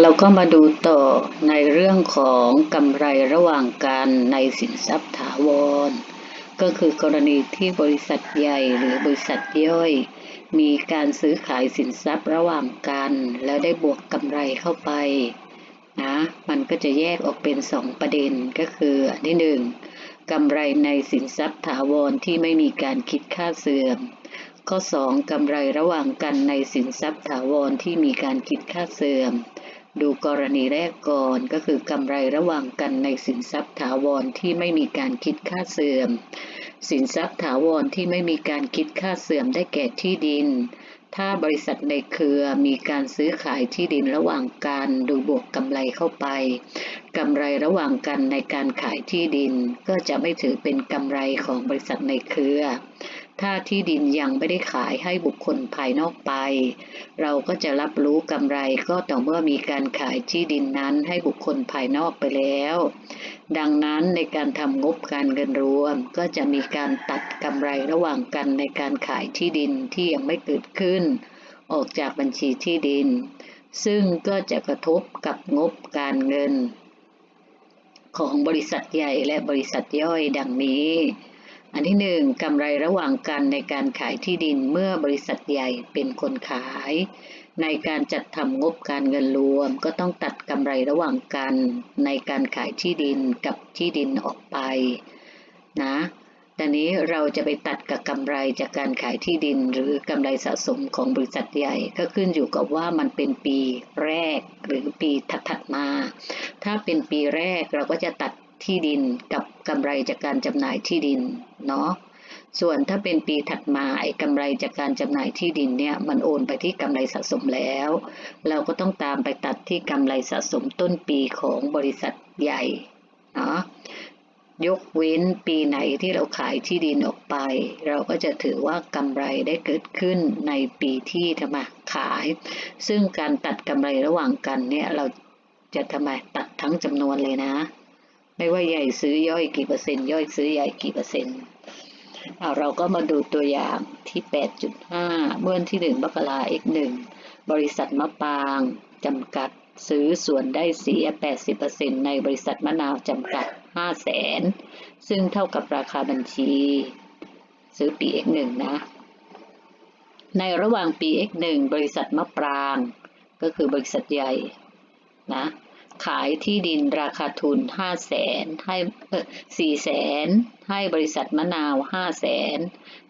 เราก็มาดูต่อในเรื่องของกำไรระหว่างกันในสินทรัพย์ถาวร ก็คือกรณีที่บริษัทใหญ่หรือบริษัทย่อย มีการซื้อขายสินทรัพย์ระหว่างกัน แล้วได้บวกกำไรเข้าไปนะมันก็จะแยกออกเป็นสองประเด็นก็คืออันที่หนึ่งกำไรในสินทรัพย์ถาวรที่ไม่มีการคิดค่าเสื่อม ข้อ 2กำไรระหว่างกันในสินทรัพย์ถาวรที่มีการคิดค่าเสื่อม ดูกรณีแรกก่อนก็คือกำไรระหว่างกันในสินทรัพย์ถาวรที่ไม่มีการคิดค่าเสื่อม สินทรัพย์ถาวรที่ไม่มีการคิดค่าเสื่อมได้แก่ที่ดิน ถ้าบริษัทในเครือมีการซื้อขายที่ดินระหว่างกันดูบวกกำไรเข้าไปกำไรระหว่างกันในการขายที่ดิน ก็จะไม่ถือเป็นกำไรของบริษัทในเครือ ถ้าที่ดินยังไม่ได้ขายให้บุคคลภายนอกไป เราก็จะรับรู้กำไรก็ต่อเมื่อมีการขายที่ดินนั้นให้บุคคลภายนอกไปแล้ว ดังนั้นในการทำงบการเงินรวม ก็จะมีการตัดกำไรระหว่างกันในการขายที่ดินที่ยังไม่เกิดขึ้น ออกจากบัญชีที่ดิน ซึ่งก็จะกระทบกับงบการเงิน ของบริษัทใหญ่และบริษัทย่อยดังนี้ อันที่หนึ่งกำไรระหว่างกันในการขายที่ดินเมื่อบริษัทใหญ่เป็นคนขาย ในการจัดทำงบการเงินรวม ก็ต้องตัดกำไรระหว่างกัน ในการขายที่ดินกับที่ดินออกไปนะตอนนี้เราจะไปตัดกับกำไรจากการขายที่ดิน หรือกำไรสะสมของบริษัทใหญ่ก็ขึ้นอยู่กับว่ามันเป็นปีแรกหรือปีถัดๆมา ถ้าเป็นปีแรกเราก็จะตัด ที่ดินกับกำไรจากการจำหน่ายที่ดินเนาะส่วนถ้าเป็นปีถัดมาไอ้กำไรจากการจำหน่ายที่ดินเนี่ยมันโอนไปที่กำไรสะสมแล้ว เราก็ต้องตามไปตัดที่กำไรสะสมต้นปีของบริษัทใหญ่เนาะยกเว้นปีไหนที่เราขายที่ดินออกไป เราก็จะถือว่ากำไรได้เกิดขึ้นในปีที่ทำไมขาย ซึ่งการตัดกำไรระหว่างกันเนี่ยเราจะทำไมตัดทั้งจำนวนเลยนะ ไม่ว่าใหญ่ซื้อย่อยกี่เปอร์เซ็นต์ย่อยซื้อใหญ่กี่เปอร์เซ็นต์เอาเราก็มาดูตัวอย่างที่ 8.5 เมื่อวันที่ 1มกราเอกหนึ่งบริษัทมะปางจำกัดซื้อส่วนได้เสีย 80%ในบริษัทมะนาวจำกัด 5 0 0แสนซึ่งเท่ากับราคาบัญชี ซื้อปี X1 นะ ในระหว่างปี X1 บริษัทมะปราง ก็คือบริษัทใหญ่นะ ขายที่ดินราคาทุน5 0 0แสนให้4แสนให้บริษัทมะนาว5 0 0แสน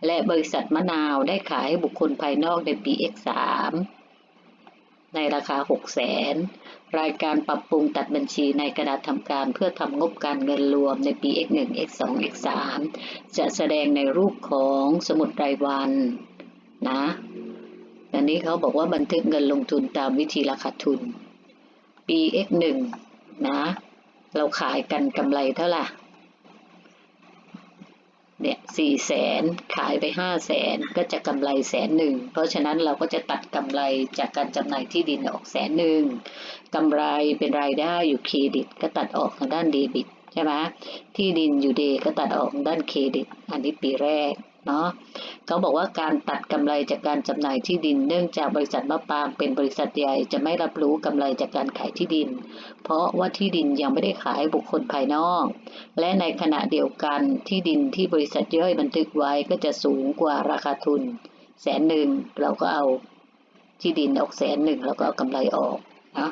และบริษัทมะนาวได้ขายให้บุคคลภายนอกในปี X3 ในราคา6แสนรายการปรับปรุงตัดบัญชีในกระดาษทำการเพื่อทำงบการเงินรวมในปี X1 X2 X3 จะแสดงในรูปของสมุดรายวันนะอันนี้เขาบอกว่าบันทึกเงินลงทุนตามวิธีราคาทุน ปี X1 นะ เราขายกันกำไรเท่าไหร่เนี่ยสี่แสนขายไปห้าแสนก็จะกำไรแสนหนึ่ง เพราะฉะนั้นเราก็จะตัดกำไรจากการจำหน่ายที่ดินออกแสนหนึ่งกำไรเป็นรายได้อยู่เครดิต ก็ตัดออกทางด้านเดบิตใช่ไหมที่ดินอยู่เดก็ตัดออกทางด้านเครดิต อันนี้ปีแรก เนาะเขาบอกว่าการตัดกำไรจากการจำหน่ายที่ดิน เนื่องจากบริษัทมะปางเป็นบริษัทใหญ่จะไม่รับรู้กำไรจากการขายที่ดิน เพราะว่าที่ดินยังไม่ได้ขายบุคคลภายนอก และในขณะเดียวกันที่ดินที่บริษัทย่อยบันทึกไว้ก็จะสูงกว่าราคาทุนแสนหนึ่งเราก็เอาที่ดินออกแสนหนึ่งเราก็เอากำไรออกนะ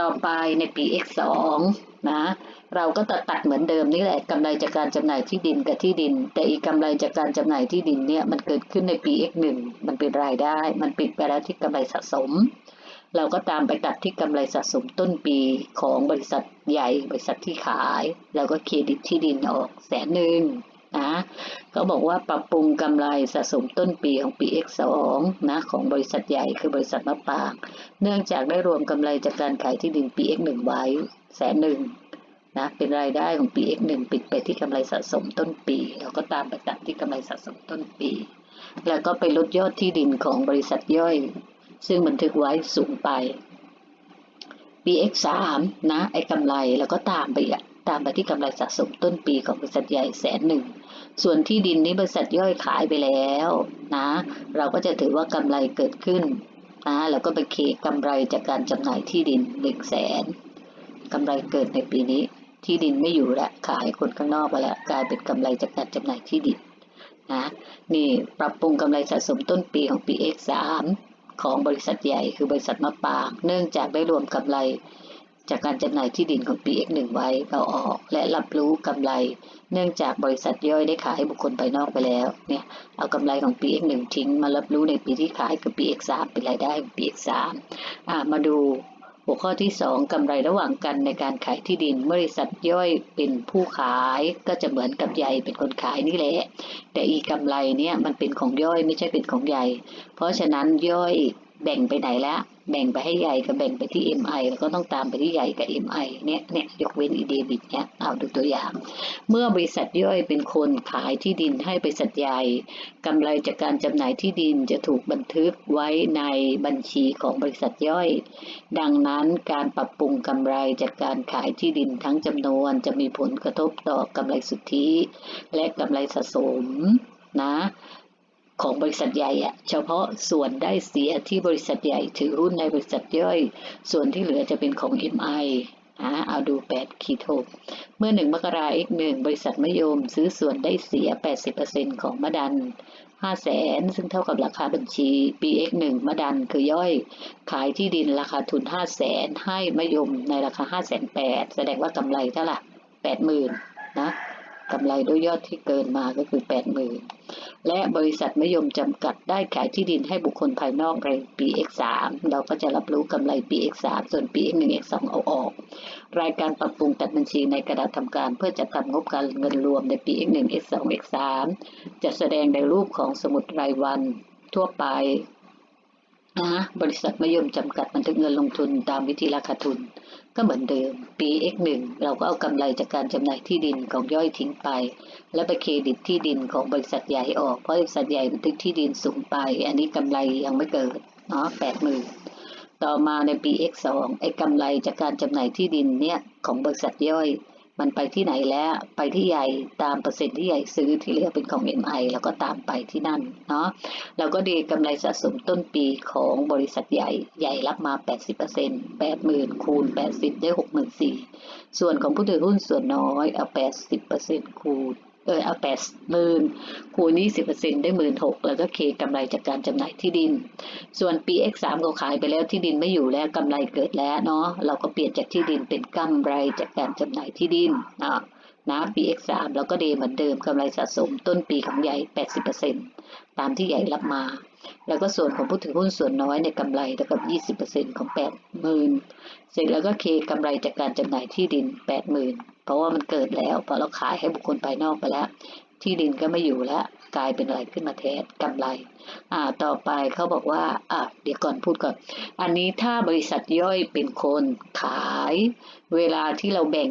ต่อไปในปี X2 นะ เราก็ตัดตัดเหมือนเดิมนี่แหละกำไรจากการจำหน่ายที่ดินกับที่ดิน แต่อีกกำไรจากการจำหน่ายที่ดินเนี่ยมันเกิดขึ้นในปี X1 มันเป็นรายได้ มันปิดไปแล้วที่กำไรสะสม เราก็ตามไปตัดที่กำไรสะสมต้นปีของบริษัทใหญ่บริษัทที่ขาย แล้วก็เครดิตที่ดินออกแสนหนึ่ง นะเขาบอกว่าปรับปรุงกำไรสะสมต้นปีของปี X2 นะของบริษัทใหญ่คือบริษัทมะปาง เนื่องจากได้รวมกำไรจากการขายที่ดินปี X1 ไว้แสนหนึ่งนะเป็นรายได้ของปี X1 ปิดไปที่กำไรสะสมต้นปีเราก็ตามไปตัดที่กำไรสะสมต้นปี แล้วก็ไปลดยอดที่ดินของบริษัทย่อย ซึ่งบันทึกไว้สูงไป ปี X3 นะไอ้กำไรแล้วก็ตามไปอะ ตามไปที่กำไรสะสมต้นปีของบริษัทใหญ่แสนหนึ่ง ส่วนที่ดินนี้บริษัทย่อยขายไปแล้วนะ เราก็จะถือว่ากำไรเกิดขึ้นนะแล้วก็ไปเคกำไรจากการจำหน่ายที่ดินหนึ่งแสนกำไรเกิดในปีนี้ ที่ดินไม่อยู่ล้วขายคนข้างนอกไปล้วกลายเป็นกำไรจากการจำหน่ายที่ดินนะนี่ปรับปรุงกำไรสะสมต้นปีของปี X3 ของบริษัทใหญ่คือบริษัทมะปราง เนื่องจากได้รวมกำไร จากการจำหน่ายที่ดินของปี X1 ไว้เราออก และรับรู้กำไร เนื่องจากบริษัทย่อยได้ขายให้บุคคลภายนอกไปแล้วเนี่ยเอากำไรของปี X1 ทิ้ง มารับรู้ในปีที่ขายคือปี X3 เป็นรายได้ของปี X3 อ่ามาดูหัวข้อที่ 2กำไรระหว่างกันในการขายที่ดินบริษัทย่อยเป็นผู้ขายก็จะเหมือนกับใหญ่เป็นคนขายนี่แหละ แต่อีกำไรเนี่ยมันเป็นของย่อยไม่ใช่เป็นของใหญ่ เพราะฉะนั้นย่อย แบ่งไปไหนแล้ว แบ่งไปให้ใหญ่กับแบ่งไปที่ MI แล้วก็ต้องตามไปที่ใหญ่กับ MI เนี่ยเนี่ยยกเว้นอีเดบิตเนี่ยเอาดูตัวอย่าง เมื่อบริษัทย่อยเป็นคนขายที่ดินให้บริษัทใหญ่กำไรจากการจำหน่ายที่ดินจะถูกบันทึกไว้ในบัญชีของบริษัทย่อย ดังนั้นการปรับปรุงกำไรจากการขายที่ดินทั้งจำนวนจะมีผลกระทบต่อกำไรสุทธิ และกำไรสะสมนะ ของบริษัทใหญ่อะเฉพาะส่วนได้เสียที่บริษัทใหญ่ถือหุ้นในบริษัทย่อย ส่วนที่เหลือจะเป็นของ MI อ่าเอาดู8ขีด6เมื่อ 1 มกราคม1บริษัทมยม ซื้อส่วนได้เสีย 80%ของมะดัน5แสนซึ่งเท่ากับราคาบัญชี PX1 มะดันคือย่อย ขายที่ดินราคาทุน5แสนให้มยมในราคา5แสน8แสดงว่ากำไรเท่าไหร่80,000นะ กำไรด้วยยอดที่เกินมาก็คือ 80,000 และบริษัทมยมจำกัดได้ขายที่ดินให้บุคคลภายนอกในปี X3 เราก็จะรับรู้กำไรปี X3 ส่วนปี X1 X2 เอาออก รายการปรับปรุงตัดบัญชีในกระดาษทำการเพื่อจัดทำงบการเงินรวมในปี X1 X2 X3 จะแสดงในรูปของสมุดรายวันทั่วไป นะบริษัทมยมจำกัดบันทึกเงินลงทุนตามวิธีราคาทุน ก็เหมือนเดิม ปี X1 เราก็เอากำไรจากการจำหน่ายที่ดินของย่อยทิ้งไป และไปเครดิตที่ดินของบริษัทใหญ่ออก เพราะบริษัทใหญ่บันทึกที่ดินสูงไป อันนี้กำไรยังไม่เกิดเนาะแปดหมื่นต่อมาในปี X2 ไอ้กำไรจากการจำหน่ายที่ดินเนี่ยของบริษัทย่อย มันไปที่ไหนแล้วไปที่ใหญ่ตามเปอร์เซ็นต์ที่ใหญ่ซื้อที่เหลือเป็นของ MI แล้วก็ตามไปที่นั่นเนาะเราก็ดีกำไรสะสมต้นปีของบริษัทใหญ่ใหญ่รับมา 80% 80,000คูณ80 ได้ 64,000ส่วนของผู้ถือหุ้นส่วนน้อยเอา 80%คูณ เออเอาแปดหมื่นคูณยี่สิบเปอร์เซ็นได้หมื่นหกแล้วก็เคกำไรจากการจำหน่ายที่ดิน ส่วนปี X3 เราขายไปแล้วที่ดินไม่อยู่แล้วกำไรเกิดแล้วเนาะเราก็เปลี่ยนจากที่ดินเป็นกำไรจากการจำหน่ายที่ดินอะนะปี X3 เราก็เดเหมือนเดิมกำไรสะสมต้นปีของใหญ่ 80%ตามที่ใหญ่รับมา แล้วก็ส่วนของผู้ถือหุ้นส่วนน้อยในกำไรเท่ากับ 20%ของ 80,000เสร็จแล้วก็เคกำไรจากการจำหน่ายที่ดิน 80,000 เพราะว่ามันเกิดแล้วพอเราขายให้บุคคลภายนอกไปแล้ว ที่ดินก็ไม่อยู่แล้ว กลายเป็นอะไรขึ้นมาแทนกำไร อ่าต่อไปเขาบอกว่าอะเดี๋ยวก่อนพูดก่อน อันนี้ถ้าบริษัทย่อยเป็นคนขาย เวลาที่เราแบ่ง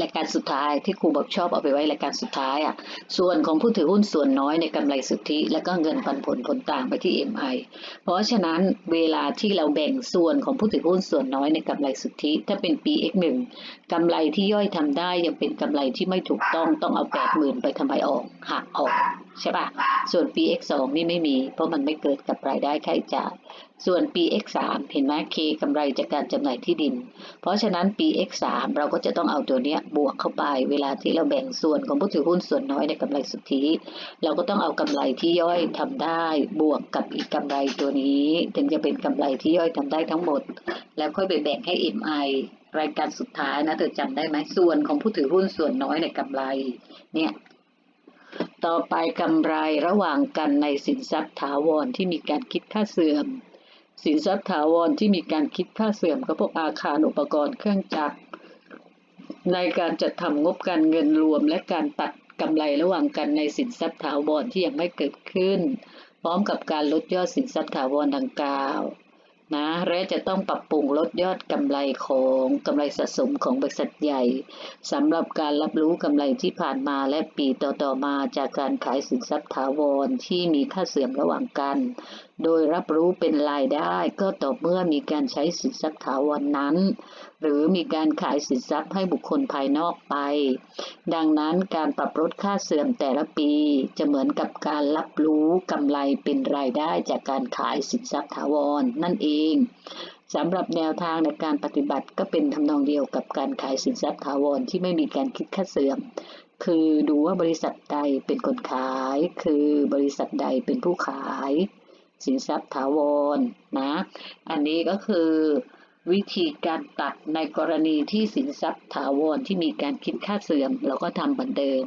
รายการสุดท้ายที่ครูบอกชอบเอาไปไว้รายการสุดท้ายอะ ส่วนของผู้ถือหุ้นส่วนน้อยในกำไรสุทธิ แล้วก็เงินปันผลผลต่างไปที่ MI เพราะฉะนั้นเวลาที่เราแบ่งส่วนของผู้ถือหุ้นส่วนน้อยในกำไรสุทธิ ถ้าเป็นปี X1 กำไรที่ย่อยทำได้ยังเป็นกำไรที่ไม่ถูกต้องต้องเอา 80,000 ไปทำไมออกหักออกใช่ปะส่วนปี X2 นี่ไม่มี เพราะมันไม่เกิดกับรายได้ค่าใช้จ่าย ส่วนปี X3 เห็นไหมเคกำไรจากการจำหน่ายที่ดิน เพราะฉะนั้นปี X3 เราก็จะต้องเอาตัวเนี้ยบวกเข้าไป เวลาที่เราแบ่งส่วนของผู้ถือหุ้นส่วนน้อยในกำไรสุทธิเราก็ต้องเอากำไรที่ย่อยทำได้บวกกับอีกกำไรตัวนี้ ถึงจะเป็นกำไรที่ย่อยทำได้ทั้งหมด แล้วค่อยไปแบ่งให้ MI รายการสุดท้ายนะเธอจำได้ไหมส่วนของผู้ถือหุ้นส่วนน้อยในกำไรเนี่ยต่อไปกำไรระหว่างกันในสินทรัพย์ถาวรที่มีการคิดค่าเสื่อม สินทรัพย์ถาวรที่มีการคิดค่าเสื่อมก็พวกอาคารอุปกรณ์เครื่องจักร ในการจัดทำงบการเงินรวม และการตัดกำไรระหว่างกันในสินทรัพย์ถาวรที่ยังไม่เกิดขึ้น พร้อมกับการลดยอดสินทรัพย์ถาวรดังกล่าวนะและจะต้องปรับปรุงลดยอดกำไรของกำไรสะสมของบริษัทใหญ่สำหรับการรับรู้กำไรที่ผ่านมาและปีต่อๆมาจากการขายสินทรัพย์ถาวรที่มีค่าเสื่อมระหว่างกันโดยรับรู้เป็นรายได้ก็ต่อเมื่อมีการใช้สินทรัพย์ถาวรนนั้น หรือมีการขายสินทรัพย์ให้บุคคลภายนอกไป ดังนั้นการปรับลดค่าเสื่อมแต่ละปี จะเหมือนกับการรับรู้กำไรเป็นรายได้จากการขายสินทรัพย์ถาวรนั่นเองสำหรับแนวทางในการปฏิบัติก็เป็นทำนองเดียวกับการขายสินทรัพย์ถาวรที่ไม่มีการคิดค่าเสื่อม คือดูว่าบริษัทใดเป็นคนขาย คือบริษัทใดเป็นผู้ขาย สินทรัพย์ถาวรนะ อันนี้ก็คือวิธีการตัดในกรณีที่สินทรัพย์ถาวรที่มีการคิดค่าเสื่อม เราก็ทำเหมือนเดิม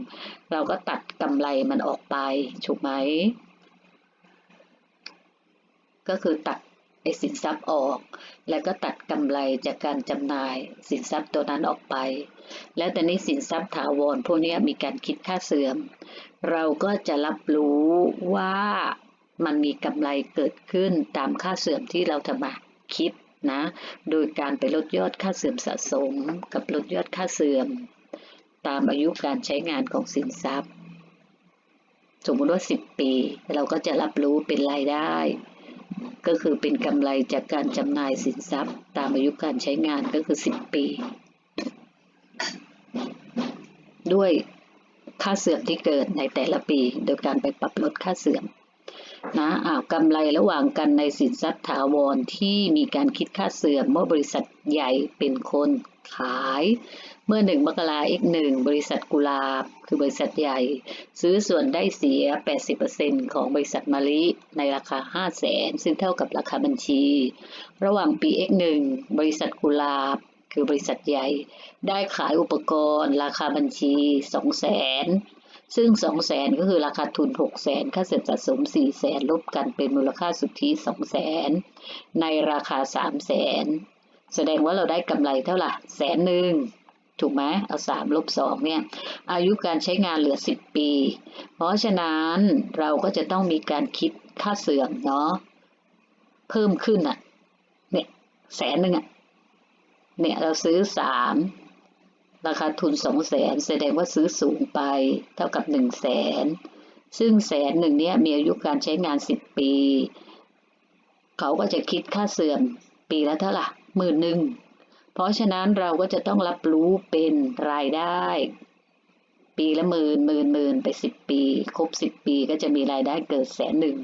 เราก็ตัดกำไรมันออกไปถูกไหม ก็คือตัดไอ้สินทรัพย์ออก แล้วก็ตัดกำไรจากการจำหน่ายสินทรัพย์ตัวนั้นออกไป แล้วแต่นี้สินทรัพย์ถาวรพวกนี้มีการคิดค่าเสื่อม เราก็จะรับรู้ว่า มันมีกำไรเกิดขึ้นตามค่าเสื่อมที่เราจะมาคิดนะ โดยการไปลดยอดค่าเสื่อมสะสม กับลดยอดค่าเสื่อม ตามอายุการใช้งานของสินทรัพย์ สมมติว่า 10 ปี เราก็จะรับรู้เป็นรายได้ ก็คือเป็นกำไรจากการจำหน่ายสินทรัพย์ ตามอายุการใช้งานก็คือ 10 ปี ด้วยค่าเสื่อมที่เกิดในแต่ละปี โดยการไปปรับลดค่าเสื่อม นะอ้าวกำไรระหว่างกันในสินทรัพย์ถาวรที่มีการคิดค่าเสื่อมเมื่อบริษัทใหญ่เป็นคนขาย เมื่อหนึ่งมกราเอกหนึ่งบริษัทกุลาบคือบริษัทใหญ่ ซื้อส่วนได้เสีย 80%ของบริษัทมาลิในราคา 5 0 0แสนซึ่งเท่ากับราคาบัญชี ระหว่างปี X1 บริษัทกุลาบคือบริษัทใหญ่ ได้ขายอุปกรณ์ ราคาบัญชี 2 0 0แสน ซึ่ง 2 0 0แสนก็คือราคาทุน 6 0แสนค่าเสร็จสะสม 4 0แสนลบกันเป็นมูลค่าสุทธิ 2 0 0แสนในราคา 3 0 0แสนแสดงว่าเราได้กำไรเท่าไหร่แสนหนึ่งถูกไหมเอาสามลบสองเนี่ยอายุการใช้งานเหลือสิบปี เพราะฉะนั้นเราก็จะต้องมีการคิดค่าเสื่อมเนาะเพิ่มขึ้นอะ่ะเนี่ยแสนหนึ่งอะ่ะเนี่ยเราซื้อสาม ราคาทุนสองแสนแสดงว่าซื้อสูงไปเท่ากับหนึ่งแสนซึ่งแสนหนึ่งเนี้ยมีอายุการใช้งานสิบปี เขาก็จะคิดค่าเสื่อมปีละเท่าไหร่หมื่นหนึ่งเพราะฉะนั้นเราก็จะต้องรับรู้เป็นรายได้ ปีละหมื่นหมื่นหมื่นไปสิบปี ครบสิบปีก็จะมีรายได้เกิดแสนหนึ่ง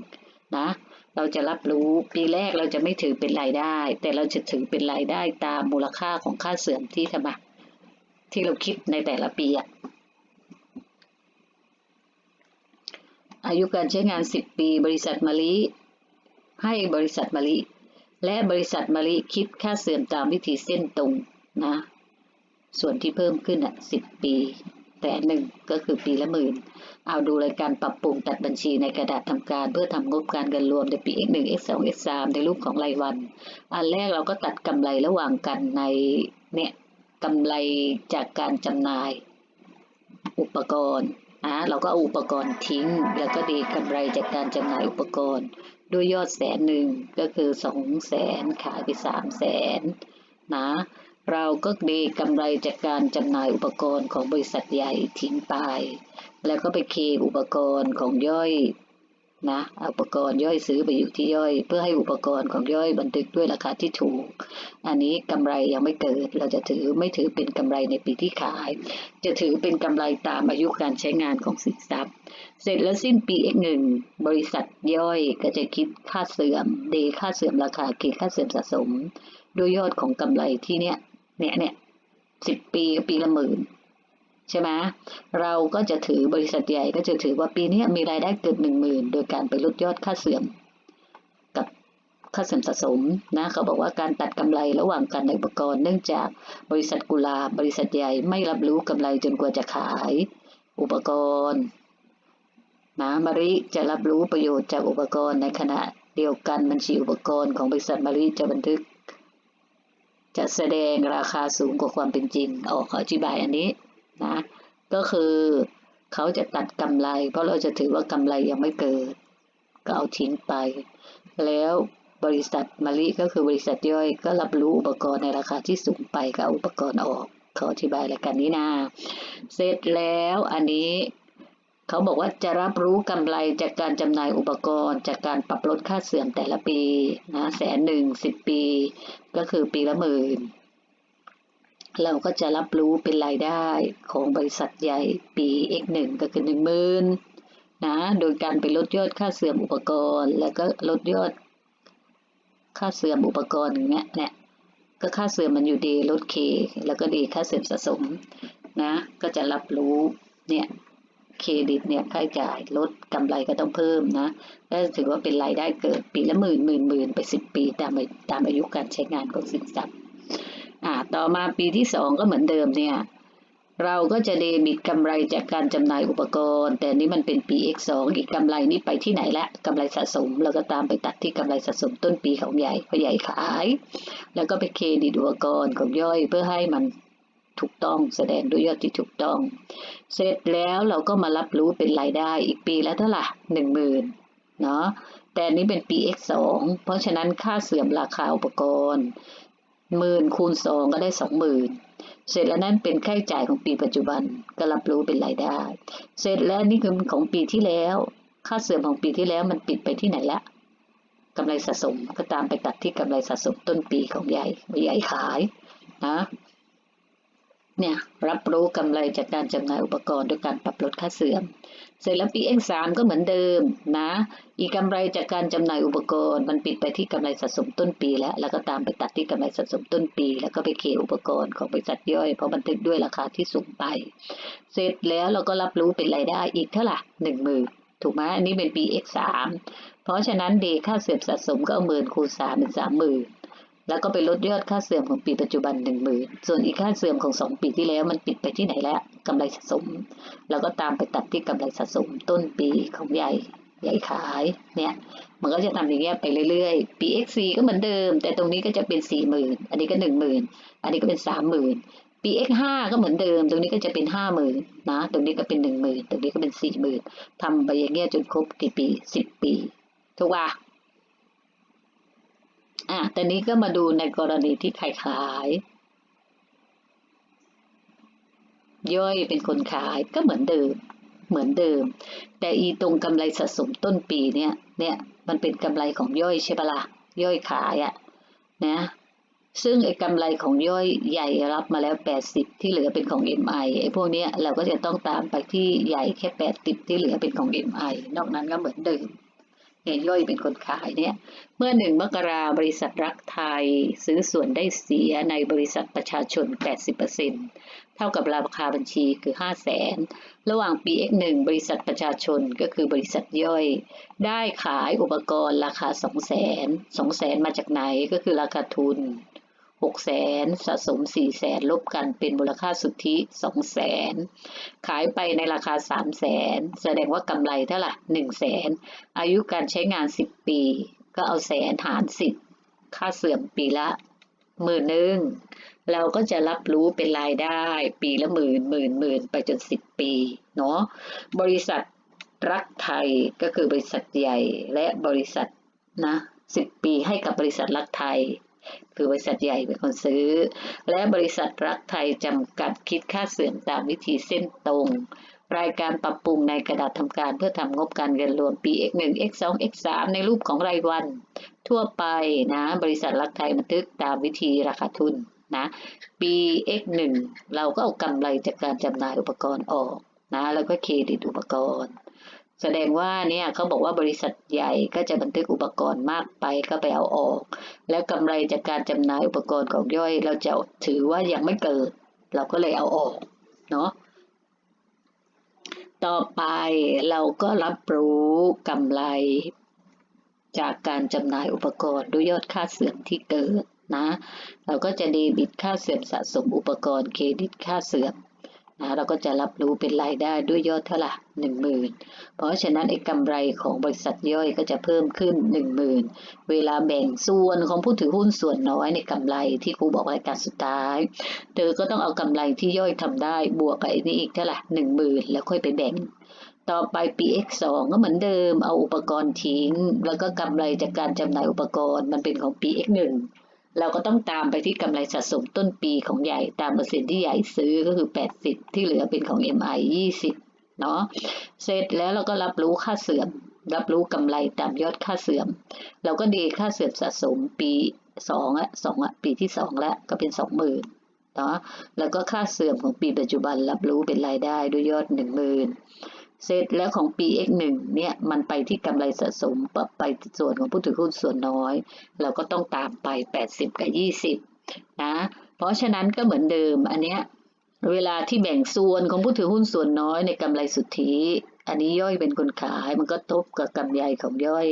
นะเราจะรับรู้ปีแรกเราจะไม่ถือเป็นรายได้ แต่เราจะถือเป็นรายได้ตามมูลค่าของค่าเสื่อมที่ทำมา ที่เราคิดในแต่ละปีอะอายุการใช้งานสิบปี บริษัทมาลิให้บริษัทมาลิ และบริษัทมาลิคิดค่าเสื่อมตามวิธีเส้นตรงนะ ส่วนที่เพิ่มขึ้นอะสิปี แต่หนึ่งก็คือปีละหมื่น เอาดูรายการปรับปรุงตัดบัญชีในกระดาษทำการเพื่อทำงบการเงินรวมในปี X1 X2 X3 ในรูปของรายวัน อันแรกเราก็ตัดกำไรระหว่างกันในเนี่ย กำไรจากการจำหน่าย อุปกรณ์นะเราก็เอาอุปกรณ์ทิ้ง แล้วก็ดีกำไรจากการจำหน่ายอุปกรณ์ ด้วยยอดแสนหนึ่งก็คือสองแสนขายไปสามแสนนะเราก็ดีกำไรจากการจำหน่ายอุปกรณ์ของบริษัทใหญ่ทิ้งไป แล้วก็ไปเคอุปกรณ์ของย่อย นะอุปกรณ์ย่อยซื้อไปอยู่ที่ย่อย เพื่อให้อุปกรณ์ของย่อยบันทึกด้วยราคาที่ถูก อันนี้กำไรยังไม่เกิด เราจะถือไม่ถือเป็นกำไรในปีที่ขาย จะถือเป็นกำไรตามอายุการใช้งานของสินทรัพย์ เสร็จแล้วสิ้นปี X1 บริษัทย่อยก็จะคิดค่าเสื่อมเดค่าเสื่อมราคาคิดค่าเสื่อมสะสมด้วยยอดของกำไรที่เนี้ยเนี่ยเนี่ยสิบปีปีละหมื่น ใช่ไหมเราก็จะถือบริษัทใหญ่ก็จะถือว่าปีนี้มีรายได้เกินหนึ่งหมื่นโดยการไปลดยอดค่าเสื่อม กับค่าเสื่อมสะสมนะเขาบอกว่าการตัดกำไรระหว่างการในอุปกรณ์เนื่องจากบริษัทกุลาบริษัทใหญ่ไม่รับรู้กำไรจนกว่าจะขายอุปกรณ์นะมาริจะรับรู้ประโยชน์จากอุปกรณ์ในขณะเดียวกันบัญชีอุปกรณ์ของบริษัทมาริจะบันทึกจะแสดงราคาสูงกว่าความเป็นจริงออกอธิบายอันนี้ นะ ก็คือเขาจะตัดกำไร เพราะเราจะถือว่ากำไรยังไม่เกิด ก็เอาทิ้งไป แล้วบริษัทมาริก็คือบริษัทย่อยก็รับรู้อุปกรณ์ในราคาที่สูงไปก็อุปกรณ์ออกเขออธิบายรายการนี้นะเสร็จแล้วอันนี้เขาบอกว่าจะรับรู้กำไรจากการจำหน่ายอุปกรณ์ จากการปรับลดค่าเสื่อมแต่ละปีนะแสนหนึ่งสิบปี ก็คือปีละหมื่น เราก็จะรับรู้เป็นรายได้ของบริษัทใหญ่ปี X1 ก็คือหนึ่งหมื่นนะ โดยการไปลดยอดค่าเสื่อมอุปกรณ์ แล้วก็ลดยอด ค่าเสื่อมอุปกรณ์อย่างเงี้ยเนี่ยก็ค่าเสื่อมมันอยู่ดีลดเคแล้วก็ดีค่าเสื่อมสะสมนะ ก็จะรับรู้เนี่ยเครดิตเนี่ยค่าใช้จ่ายลดกำไรก็ต้องเพิ่มนะก็ถือว่าเป็นรายได้เกิดปีละหมื่นหมื่นหมื่นไปสิบปีตามตามอายุการใช้งานของสินทรัพย์ อ่าต่อมาปีที่สองก็เหมือนเดิมเนี่ย เราก็จะเดบิตกำไรจากการจำหน่ายอุปกรณ์ แต่นี้มันเป็นปี X2 อีกกำไรนี้ไปที่ไหนละกำไรสะสมแล้วก็ตามไปตัดที่กำไรสะสมต้นปีของใหญ่เพราะใหญ่ขาย แล้วก็ไปเครดิตอุปกรณ์ของย่อยเพื่อให้มันถูกต้องแสดงด้วยยอดที่ถูกต้อง เสร็จแล้วเราก็มารับรู้เป็นรายได้อีกปีและเท่าไหร่หนึ่งหมื่นเนาะแต่นี้เป็นปี X2 เพราะฉะนั้นค่าเสื่อมราคาอุปกรณ์ หมื่นคูณสองก็ได้สองหมื่นเสร็จแล้วนั่นเป็นค่าใช้จ่ายของปีปัจจุบันก็รับรู้เป็นรายได้ เสร็จแล้วนี่คือของปีที่แล้ว ค่าเสื่อมของปีที่แล้วมันปิดไปที่ไหนละกำไรสะสมก็ตามไปตัดที่กำไรสะสมต้นปีของใหญ่ใหญ่ขายนะ เนี่ยรับรู้กำไรจากการจำหน่ายอุปกรณ์ด้วยการปรับลดค่าเสื่อม เสร็จแล้วปี X3 ก็เหมือนเดิมนะ อีกกำไรจากการจำหน่ายอุปกรณ์ มันปิดไปที่กำไรสะสมต้นปีแล้ว แล้วก็ตามไปตัดที่กำไรสะสมต้นปี แล้วก็ไปเคอุปกรณ์ของบริษัทย่อย เพราะบันทึกด้วยราคาที่สูงไป เสร็จแล้วเราก็รับรู้เป็นรายได้อีกเท่าไหร่หนึ่งหมื่นถูกไหมอันนี้เป็นปี X3 เพราะฉะนั้นเดค่าเสื่อมสะสมก็เอาหมื่นคูณสามเป็นสามหมื่น แล้วก็ไปลดยอดค่าเสื่อมของปีปัจจุบันหนึ่งหมื่นส่วนอีกค่าเสื่อมของสองปีที่แล้วมันปิดไปที่ไหนแล้วกำไรสะสม แล้วก็ตามไปตัดที่กำไรสะสมต้นปีของใหญ่ใหญ่ขายเนี่ยมันก็จะทำอย่างเงี้ยไปเรื่อยๆปี x 4ก็เหมือนเดิม แต่ตรงนี้ก็จะเป็นสี่หมื่นอันนี้ก็หนึ่งหมื่นอันนี้ก็เป็นสามหมื่นปี x 5 ก็เหมือนเดิม ตรงนี้ก็จะเป็นห้าหมื่นนะตรงนี้ก็เป็นหนึ่งหมื่นตรงนี้ก็เป็นสี่หมื่นทำไปอย่างเงี้ยจนครบกี่ปีสิบปีถูกป่ะ อะแต่นี้ก็มาดูในกรณีที่ขายขาย ย่อยเป็นคนขายก็เหมือนเดิม เหมือนเดิม แต่อีตรงกำไรสะสมต้นปีเนี่ย เนี่ยมันเป็นกำไรของย่อยใช่ปะละ่ะ ย่อยขายอะ่ะนะซึ่งไอ้กำไรของย่อยใหญ่รับมาแล้วแปดสิบที่เหลือเป็นของ MI ไอ้พวกนี้เราก็จะต้องตามไปที่ใหญ่แค่แปดสิบที่เหลือเป็นของ MI นอกนั้นก็เหมือนเดิม เนี่ยย่อยเป็นคนขายเนี่ย เมื่อหนึ่งมกราบริษัทรักไทยซื้อส่วนได้เสียในบริษัทประชาชน 80%เท่ากับราคาบัญชีคือ 5 0 0แสนระหว่างปี X1 บริษัทประชาชนก็คือบริษัทย่อย ได้ขายอุปกรณ์ราคา 2 0 0แสน2 0 0แสนมาจากไหนก็คือราคาทุน หกแสนสะสมสี่แสนลบกันเป็นมูลค่าสุทธิสองแสนขายไปในราคาสามแสนแสดงว่ากำไรเท่าไหร่หนึ่งแสนอายุการใช้งานสิบปี ก็เอาแสนหารสิบค่าเสื่อมปีละหมื่นหนึ่งเราก็จะรับรู้เป็นรายได้ ปีละหมื่นหมื่นหมื่นไปจนสิบปีเนาะบริษัทรักไทยก็คือบริษัทใหญ่และบริษัทนะสิปีให้กับบริษัทรักไทย คือบริษัทใหญ่เป็นคนซื้อ และบริษัทรักไทยจำกัดคิดค่าเสื่อมตามวิธีเส้นตรง รายการปรับปรุงในกระดาษทำการเพื่อทำงบการเงินรวมปี X1 X2 X3 ในรูปของรายวัน ทั่วไปนะ บริษัทรักไทยบันทึกตามวิธีราคาทุนนะปี X1 เราก็เอากำไรจากการจำหน่ายอุปกรณ์ออกนะแล้วก็เครดิตอุปกรณ์ แสดงว่าเนี่ยเขาบอกว่าบริษัทใหญ่ก็จะบันทึกอุปกรณ์มากไปก็ไปเอาออก แล้วกำไรจากการจำหน่ายอุปกรณ์ของย่อย เราจะถือว่ายังไม่เกิด เราก็เลยเอาออกเนาะต่อไปเราก็รับรู้กำไร จากการจำหน่ายอุปกรณ์ด้วยยอดค่าเสื่อมที่เกิดนะ เราก็จะเดบิตค่าเสื่อมสะสมอุปกรณ์เครดิตค่าเสื่อม นะเราก็จะรับรู้เป็นรายได้ด้วยยอดเท่าไหร่หนึ่งหมื่นเพราะฉะนั้นไอ้กำไรของบริษัทย่อยก็จะเพิ่มขึ้นหนึ่งหมื่นเวลาแบ่งส่วนของผู้ถือหุ้นส่วนน้อยในกำไรที่ครูบอกรายการสุดท้าย เธอก็ต้องเอากำไรที่ย่อยทำได้บวกกับไอ้นี้อีกเท่าไหร่หนึ่งหมื่นแล้วค่อยไปแบ่งต่อไปปี X2 ก็เหมือนเดิม เอาอุปกรณ์ทิ้ง แล้วก็กำไรจากการจำหน่ายอุปกรณ์มันเป็นของปี X1 เราก็ต้องตามไปที่กำไรสะสมต้นปีของใหญ่ตามเปอร์เซ็นต์ที่ใหญ่ซื้อก็คือ 80 ที่เหลือเป็นของ MI 20 เนาะเสร็จแล้วเราก็รับรู้ค่าเสื่อม รับรู้กำไรตามยอดค่าเสื่อม เราก็ดีค่าเสื่อมสะสมปีสองอะสองอะปีที่สองแล้วก็เป็นสองหมื่นเนาะแล้วก็ค่าเสื่อมของปีปัจจุบันรับรู้เป็นรายได้ด้วยยอดหนึ่งหมื่น เสร็จแล้วของปี X1 เนี่ยมันไปที่กำไรสะสมปรับไปส่วนของผู้ถือหุ้นส่วนน้อย เราก็ต้องตามไป 80 กับ 20 นะ เพราะฉะนั้นก็เหมือนเดิมอันเนี้ยเวลาที่แบ่งส่วนของผู้ถือหุ้นส่วนน้อยในกำไรสุทธิ อันนี้ย่อยเป็นคนขายมันก็ทบกับกำไรของย่อย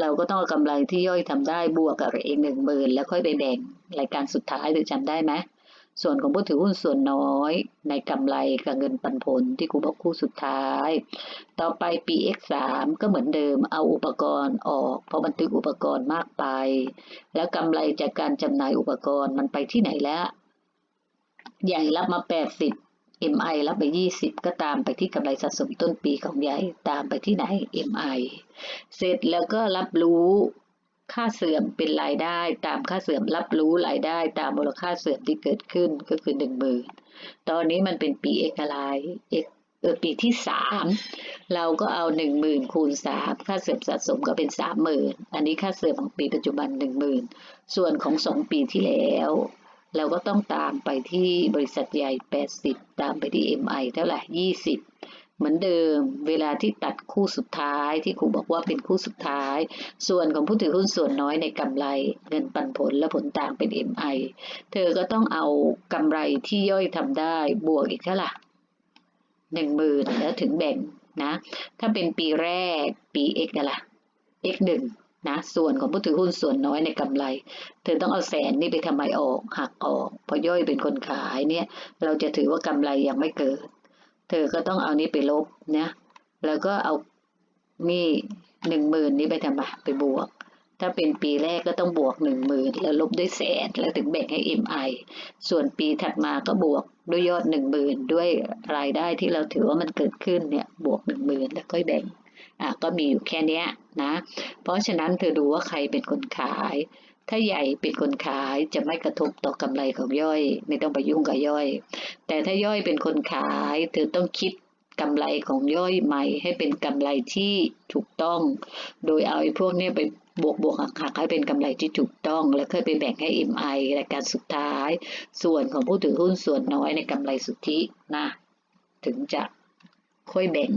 เราก็ต้องเอากำไรที่ย่อยทำได้บวกกับอีกหนึ่งหมื่นแล้วค่อยไปแบ่งรายการสุดท้ายหรือจำได้ไหม ส่วนของผู้ถือหุ้นส่วนน้อย ในกำไรกับเงินปันผลที่ครูบอกคู่สุดท้าย ต่อไปปี X3 ก็เหมือนเดิมเอาอุปกรณ์ออก เพราะบันทึกอุปกรณ์มากไป แล้วกำไรจากการจำหน่ายอุปกรณ์มันไปที่ไหนแล้ว ใหญ่รับมา 80 MI รับไป 20 ก็ตามไปที่กำไรสะสมต้นปีของใหญ่ตามไปที่ไหน MI เสร็จแล้วก็รับรู้ ค่าเสื่อมเป็นรายได้ ตามค่าเสื่อมรับรู้รายได้ ตามมูลค่าเสื่อมที่เกิดขึ้นก็คือหนึ่งหมื่นตอนนี้มันเป็นปีเอกลายเอกเออปีที่สามเราก็เอาหนึ่งหมื่นคูณสามค่าเสื่อมสะสมก็เป็นสามหมื่นอันนี้ค่าเสื่อมของปีปัจจุบันหนึ่งหมื่นส่วนของสองปีที่แล้ว เราก็ต้องตามไปที่บริษัทใหญ่80ตามไปที่ MI เท่าไหร่20 เหมือนเดิม เวลาที่ตัดคู่สุดท้ายที่ครูบอกว่าเป็นคู่สุดท้าย ส่วนของผู้ถือหุ้นส่วนน้อยในกำไร เงินปันผลและผลต่างเป็น MI เธอก็ต้องเอากำไรที่ย่อยทำได้บวกอีกเท่าไหร่หนึ่งหมื่นแล้วถึงแบ่งนะ ถ้าเป็นปีแรกปี X กันละ X หนึ่งนะส่วนของผู้ถือหุ้นส่วนน้อยในกำไร เธอต้องเอาแสนนี่ไปทำไมออกหักออก พอย่อยเป็นคนขายเนี่ย เราจะถือว่ากำไรยังไม่เกิด เธอก็ต้องเอานี้ไปลบนะแล้วก็เอานี่หนึ่งหมื่นนี้ไปทำไมไปบวก ถ้าเป็นปีแรกก็ต้องบวกหนึ่งหมื่นแล้วลบด้วยแสนแล้วถึงแบ่งให้ MI ส่วนปีถัดมาก็บวกด้วยยอดหนึ่งหมื่นด้วยรายได้ที่เราถือว่ามันเกิดขึ้นเนี่ยบวกหนึ่งหมื่นแล้วค่อยแบ่งอะก็มีอยู่แค่นี้นะ เพราะฉะนั้นเธอดูว่าใครเป็นคนขาย ถ้าใหญ่เป็นคนขายจะไม่กระทบต่อกำไรของย่อย ไม่ต้องไปยุ่งกับย่อย แต่ถ้าย่อยเป็นคนขายเธอต้องคิดกำไรของย่อยใหม่ให้เป็นกำไรที่ถูกต้อง โดยเอาไอ้พวกนี้ไปบวกบวกหักหักให้เป็นกำไรที่ถูกต้อง แล้วค่อยไปแบ่งให้ MI รายการสุดท้าย ส่วนของผู้ถือหุ้นส่วนน้อยในกำไรสุทธินะ ถึงจะค่อยแบ่ง